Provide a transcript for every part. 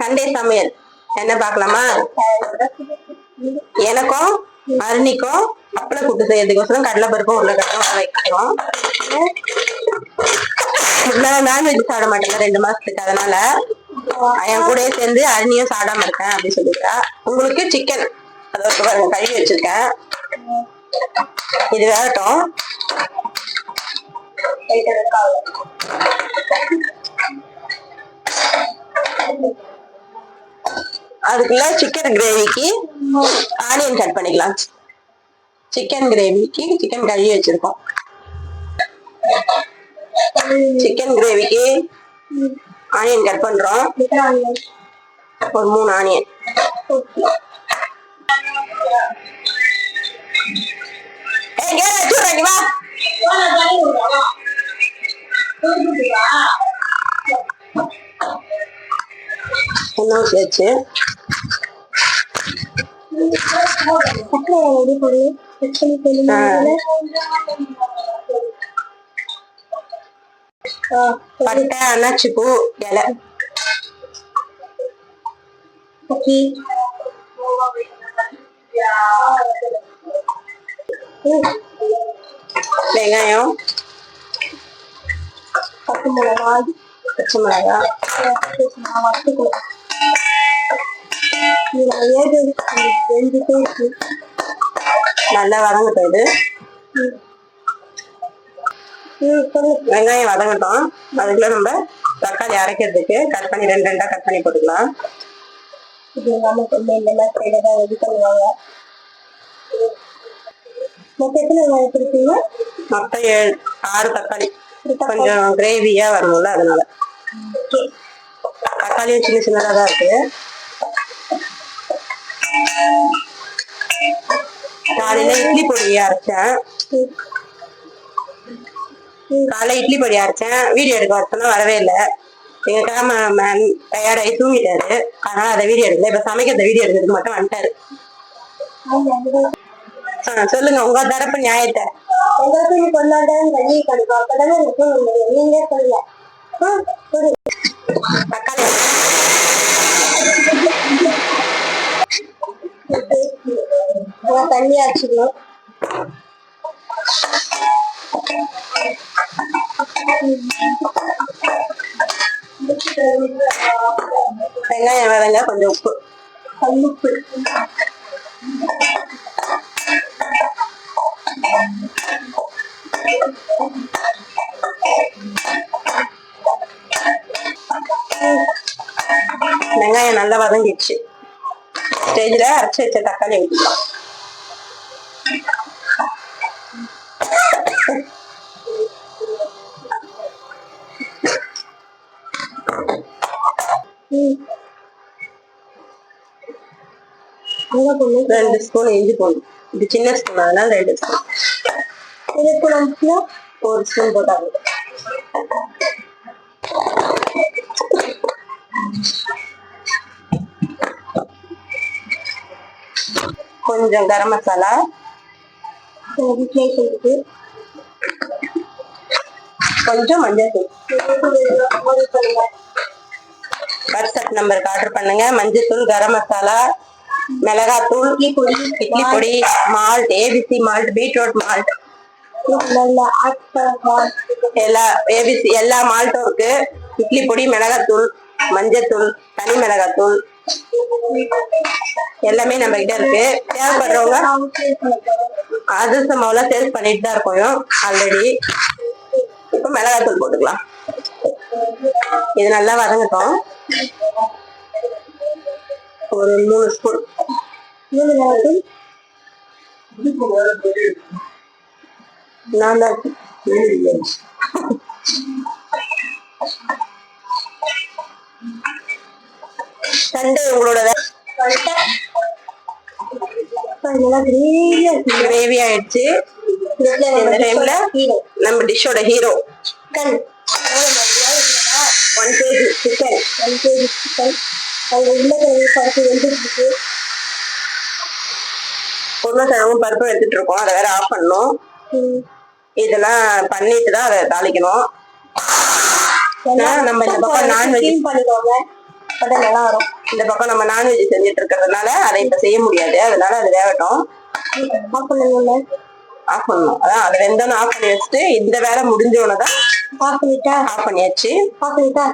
Sunday சமையல். என்ன பார்க்கலாமா? எனக்கும் அருணிக்கும் அப்பளை கூட்டு செய்யறதுக்கோசரம் கடலை பருப்பும் உருளைக்கிழங்கும் வர வைக்கிறோம். நான் நான்வெஜ் சாப்பிட மாட்டேங்க ரெண்டு மாசத்துக்கு. அதனால என் கூட சேர்ந்து அருணியும் சாப்பிடாம இருக்கேன் அப்படின்னு சொல்லியிருக்கா உங்களுக்கு சிக்கன் அதை பாருங்க கழுவி வச்சிருக்கேன். இது வேகட்டும். அதுக்குள்ள சிக்கன் கிரேவிக்கு ஆனியன் கட் பண்ணிக்கலாம். சிக்கன் கிரேவிக்கு சிக்கன் கழுவி வச்சிருக்கோம். சிக்கன் கிரேவிக்கு ஆனியன் கட் பண்றோம். ஒரு மூணு ஆனியன் ஏய் கேள வச்சுடுறேன் வா. என்ன வச்சு பட்டை அன்னாச்சி பூ இலை வெங்காயம் பச்சை மிளகாய் பச்சை மிளகாய் நல்லா வதங்கட்டும் இது. வெங்காயம் வதங்கட்டும். அதுக்குள்ள நம்ம தக்காளி அரைக்கிறதுக்கு கட் பண்ணி ரெண்டு ரெண்டா கட் பண்ணி போட்டுக்கலாம். மொத்தம் ஏழு ஆறு தக்காளி. கொஞ்சம் கிரேவியா வரணும்ல அதனால. தக்காளியும் சின்ன சின்னதா தான் இருக்கு. காலையில இட்லி பொடி அரைச்சேன். காலைல இட்லி பொடி அரைச்சேன். வீடியோ எடுக்க வரத்தெல்லாம் வரவே இல்லை. எங்க கேமராமேன் டயர்டாகி தூங்கிட்டாரு. அதனால அதை வீடியோ எடுக்கல. இப்ப சமைக்கிறத வீடியோ எடுக்கிறதுக்கு மட்டும் வந்துட்டாரு. ஆ, சொல்லுங்க. உங்க தரப்பு நியாயத்தை. உங்களுக்கு கொண்டாட்டம் கல்வி கிடைக்கும் அப்பதானே எனக்கு முடியும் நீங்களே சொல்லல தக்காளி. அதான் தண்ணி அடிச்சுக்கணும் வெங்காயம் வதங்க கொஞ்சம் உப்பு. கல்லுப்பு வெங்காயம் நல்லா வதங்கிடுச்சு. ஸ்டேஜ்ல அரைச்சு வச்ச தக்காளி ஊற்றிக்கலாம் அங்க பொண்ணு ரெண்டு ஸ்பூன் இஞ்சி போடணும் இது சின்ன ஸ்பூன் அதனால ரெண்டு ஸ்பூன் இதுக்கு நம்ம ஒரு ஸ்பூன் போட்டாங்க. கொஞ்சம் கரம் மசாலா. கொஞ்சம் மஞ்சள் தூள். வாட்ஸ்அப் நம்பருக்கு ஆர்டர் பண்ணுங்க. மஞ்சள் தூள் கரம் மசாலா மிளகாத்தூள் idli podi idli podi malt ABC malt beetroot malt எல்லா ஏபிசி எல்லா மால்ட்டும் இருக்கு. இட்லி பொடி மிளகாத்தூள் மஞ்சத்தூள் தனி மிளகாத்தூள். எல்லாமே நம்ம கிட்ட இருக்கு. தேவைப்படுறவங்க அதிரச மாவுல சேல்ஸ் பண்ணிட்டு தான் இருக்கோம். ஆல்ரெடி இப்போ மிளகாத்தூள் போட்டுக்கலாம். இது நல்லா வதங்கட்டும். ஒரு மூணு ஸ்பூன் நான் தான் சண்டே உங்களோட கிரேவி ஆயிடுச்சு. இந்த டைம்ல நம்ம டிஷ்ஷோட ஹீரோ ஒன் கேஜி சிக்கன் உருளைக்கிழங்கும் பருப்பும் எடுத்துட்டு இருக்கோம் அதை வேற ஆஃப் பண்ணணும். இதெல்லாம் பண்ணிட்டு தான் அதை தாளிக்கணும். நம்ம இந்த பக்கம் நான்வெஜ் அப்பதான் நல்லா வரும். இந்த பக்கம் நம்ம நான்வெஜ் செஞ்சுட்டு இருக்கிறதுனால அதை இப்ப செய்ய முடியாது. அதனால அது வேகட்டும். ஆஃப் ஆஃப் பண்ணணும். அதான் அது வெந்தோன்னு ஆஃப் பண்ணி வச்சுட்டு இந்த வேலை முடிஞ்சோன்னு தான் ஆஃப் பண்ணிட்டா? ஆஃப் பண்ணியாச்சு. ஆஃப் பண்ணிட்டா.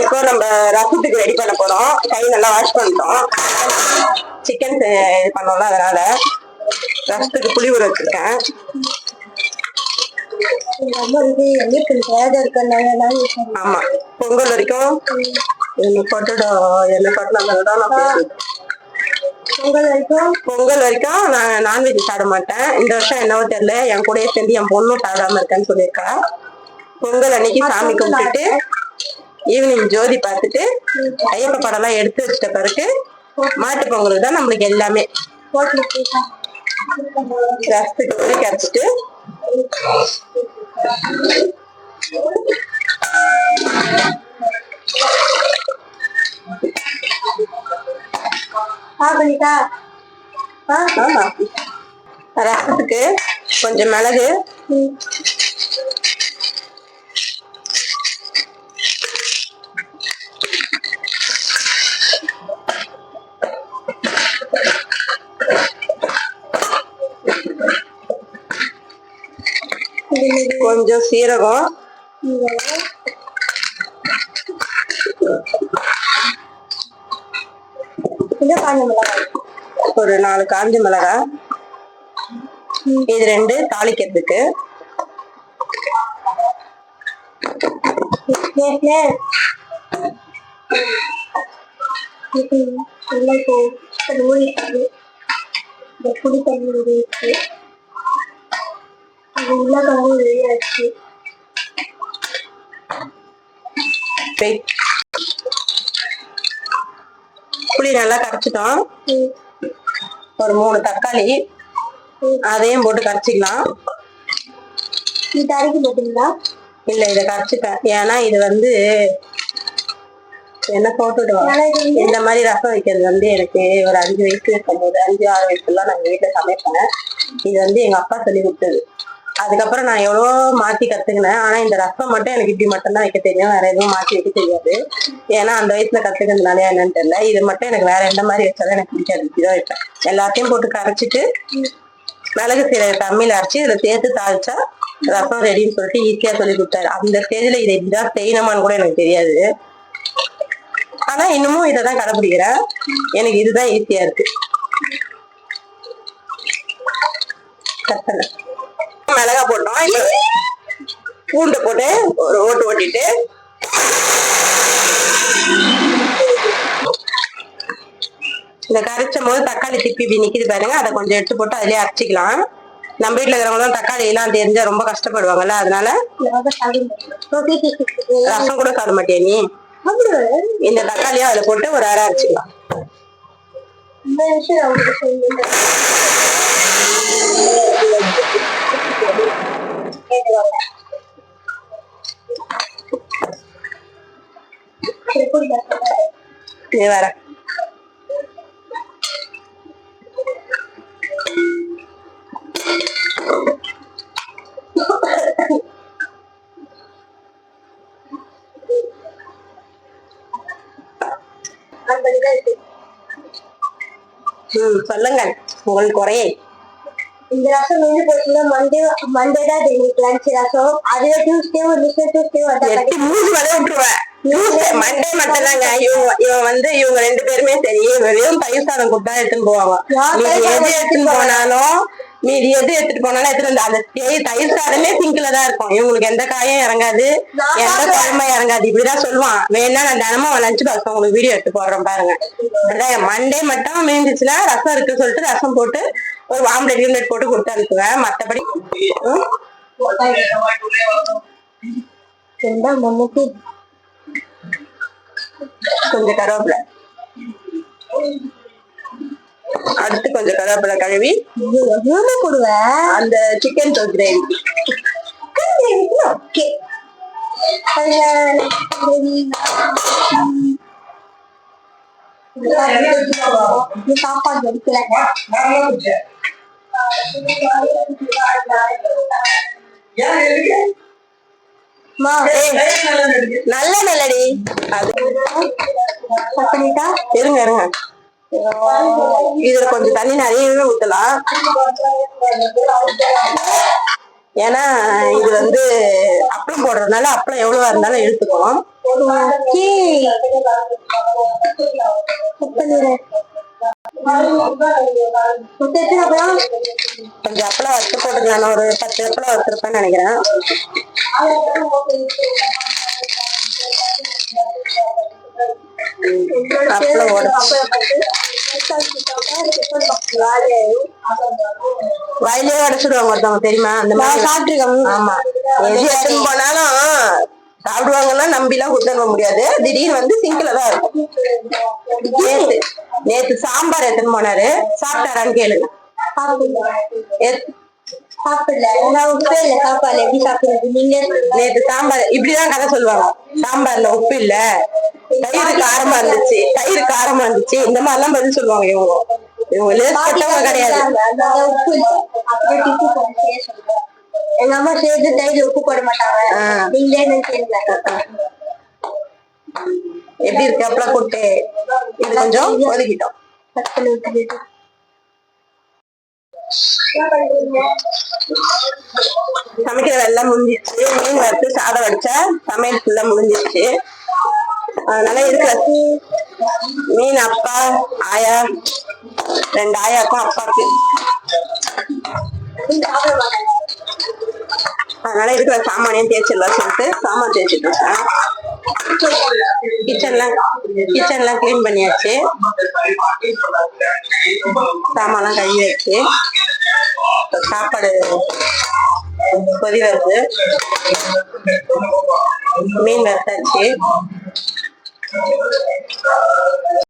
இப்போ நம்ம ரசத்துக்கு ரெடி பண்ண போறோம். கை நல்லா வாஷ் பண்ணிட்டோம். சிக்கன் இது பண்ணோம்ல அதனால ரசத்துக்கு புளி ஊற வச்சிருக்கேன். ஆமா பொங்கல் வரைக்கும் என்ன போட்டுடும் என்ன பேசுவேன் பொங்கல் வரைக்கும்? பொங்கல் வரைக்கும் நான் நான்வெஜ் சாப்பிட மாட்டேன். இந்த வருஷம் என்னவோ தெரியல என் கூடயே சேர்ந்து என் பொண்ணும் சாப்பிடாம இருக்கேன்னு சொல்லியிருக்கா. பொங்கல் அன்னைக்கு சாமி கும்பிட்டுட்டு ஈவினிங் ஜோதி பார்த்துட்டு ஐயப்ப படம்லாம் எடுத்து வச்சிட்ட பிறகு மாட்டு பொங்கலுக்கு தான் நம்மளுக்கு எல்லாமே. ரசத்துக்கு கரைச்சிட்டு பண்ணிட்டா? ஆமா. ரசத்துக்கு கொஞ்சம் மிளகு கொஞ்சம் சீரகம் ஒரு நாலு காஞ்ச மிளகாய் இது ரெண்டு தாளிக்கிறதுக்கு Yes, yes. உருளைக்கிழங்கு வெளியாச்சு புளி நல்லா கரைச்சிட்டோம். ஒரு மூணு தக்காளி. அதையும் போட்டு கரைச்சிக்கலாம். இது அரைக்க மாட்டீங்களா இல்ல இதை கரைச்சிட்டேன். ஏன்னா இது வந்து என்ன போட்டுடுவோம்? இந்த மாதிரி ரசம் வைக்கிறது வந்து எனக்கு ஒரு அஞ்சு வயசு இருக்கும்போது அஞ்சு ஆறு வயசுலாம் நாங்க வீட்டுல சமைப்பேன். இது வந்து எங்க அப்பா சொல்லி கொடுத்தது. அதுக்கப்புறம் நான் எவ்வளோ மாற்றி கற்றுக்கினேன் ஆனால் இந்த ரசம் மட்டும் எனக்கு இப்படி மட்டும் தான் வைக்க தெரியும். வேற எதுவும் மாற்றி வைக்க தெரியாது. ஏன்னா அந்த வயசில் கற்றுக்கிறதுனால என்னன்னு தெரியல. இது மட்டும் எனக்கு வேற எந்த மாதிரி வச்சாலும் எனக்கு பிடிக்காது. இப்படிதான் வைப்பேன். எல்லாத்தையும் போட்டு கரைச்சிட்டு மிளகு சீரக தம்மியில் அரைச்சி இதில் சேர்த்து தாளிச்சா ரசம் ரெடின்னு சொல்லிட்டு ஈஸியாக சொல்லி கொடுத்தாரு. அந்த ஸ்டேஜில் இதை இப்படிதான் செய்யணுமான்னு கூட எனக்கு தெரியாது. ஆனால் இன்னமும் இதை தான் கடைப்பிடிக்கிறேன். எனக்கு இதுதான் ஈஸியாக இருக்கு. கட் மிளகா போட்டோம். பூண்டு பூண்டை போட்டு ஒரு ஓட்டு ஓட்டிட்டு. இந்த கரைச்சும் போது தக்காளி திப்பி இப்படி நிக்கிது பாருங்க. அதை கொஞ்சம் எடுத்து போட்டு அதுலயே அரைச்சிக்கலாம். நம்ம வீட்டுல இருக்கிறவங்களும் தக்காளி எல்லாம் தெரிஞ்சா ரொம்ப கஷ்டப்படுவாங்கல்ல அதனால ரசம் கூட சாப்பிட மாட்டியா நீ? இந்த தக்காளியும் அதுல போட்டு ஒரு அரை அரைச்சிக்கலாம். இந்த விஷயம் அவங்களுக்கு சொல்லுங்க இந்த ரசம் வந்து போச்சுன்னா மண்டே மண்டே தான் இன்னைக்கு லஞ்ச் ரசம். அதுவே டியூஸ்டே வந்துச்சு டியூஸ்டே வந்தா மூணு வரை விட்டுருவேன் மண்டே மட்டும் தாங்க இவன் வந்து இவங்க ரெண்டு பேருமே சரி வெறும் தயிர் சாதம் கொடுத்தா எடுத்துன்னு போவாங்க. தயிர் எது எடுத்துன்னு போனாலும் மீதி எது எடுத்துட்டு போனாலும் எடுத்துட்டு வந்து அந்த தயிர் சாதமே சிங்கில தான் இருக்கும். இவங்களுக்கு எந்த காயும் இறங்காது. எந்த. குழம்பும் இறங்காது. இப்படிதான் சொல்லுவான். வேணா நான் தினமும் லஞ்ச் பாக்ஸ் உங்களுக்கு வீடியோ எடுத்து போடுறேன் பாருங்க. மண்டே மட்டும் மீந்துச்சுன்னா ரசம் இருக்கு சொல்லிட்டு ரசம் போட்டு ஒரு ஆம்லெட் கீம்லெட் போட்டு கொடுத்து அனுப்புவேன் மத்தபடி ம், என்ன மம்முக்கு கொஞ்சம் கருவேப்பிலை. அடுத்து கொஞ்சம் கருவேப்பிலை கழுவி. போடுவேன் அந்த சிக்கன் கிரேவி ஓகே சாப்பாடு ஏய், நல்ல மெலடி அது பண்ணிட்டா இருங்க இருங்க. இதுல கொஞ்சம் தண்ணி நிறையவே ஊத்தலாம் ஏன்னா இது வந்து அப்பளம் போடுறதுனால அப்பளம் எவ்வளவா இருந்தாலும் எடுத்துக்கும். அப்பளம்? கொஞ்சம் அப்பளம் வறுத்து போட்டுக்கலாம். ஒரு பத்து அப்பளம் வறுத்துருப்பேன்னு நினைக்கிறேன். அப்பளம் வாயிலே உடைச்சிடுவாங்க ஒருத்தவங்க தெரியுமா? அந்த மாதிரி. சாப்பிட்டுருக்கேன். ஆமா. எது எடுத்துன்னு போனாலும் சாப்பிடுவாங்கன்னா நம்பிலாம் கொடுத்து அனுப்ப முடியாது. திடீர்னு வந்து சிங்க்ல தான் இருக்கும். நேத்து சாம்பார் எடுத்துன்னு போனாரு. சாப்பிட்டாரான்னு கேளுங்க. நேத்து சாம்பார் இப்படிதான் கதை சொல்லுவாங்க. சாம்பார்ல உப்பு இல்ல. தயிர் காரமா இருந்துச்சு. தயிர் காரமா இருந்துச்சு. இந்த மாதிரி எல்லாம் பதில் சொல்லுவாங்க இவங்க. இவங்க லேசப்பட்டவங்க கிடையாது. எங்க அம்மா சேர்த்து தயிர் உப்பு போட மாட்டாங்க. நீங்களே நினைச்சீங்க எப்படி இருக்கு அப்பளம் போட்டு அது கொஞ்சம் ஒதுக்கிட்டோம். சமைக்கிற வெள்ளம் முடிஞ்சிச்சு மீன் வறுத்து சாதம் வடிச்சா சமையல் ஃபுல்லா முடிஞ்சிச்சு அதனால இருக்கிற மீன் அப்பா ஆயா ரெண்டு ஆயாக்கும் அப்பாக்கு. அதனால இருக்கிற சாமானையும் தேய்ச்சிடலாம் சொல்லிட்டு சாமான் தேய்ச்சிட்டு இருக்கேன். கிச்சன்லாம் கிச்சன்லாம் க்ளீன் பண்ணியாச்சு. சாமான்லாம் கழுவி வச்சு சாப்பாடு கொதி வருது மீன் வறுத்தாச்சு.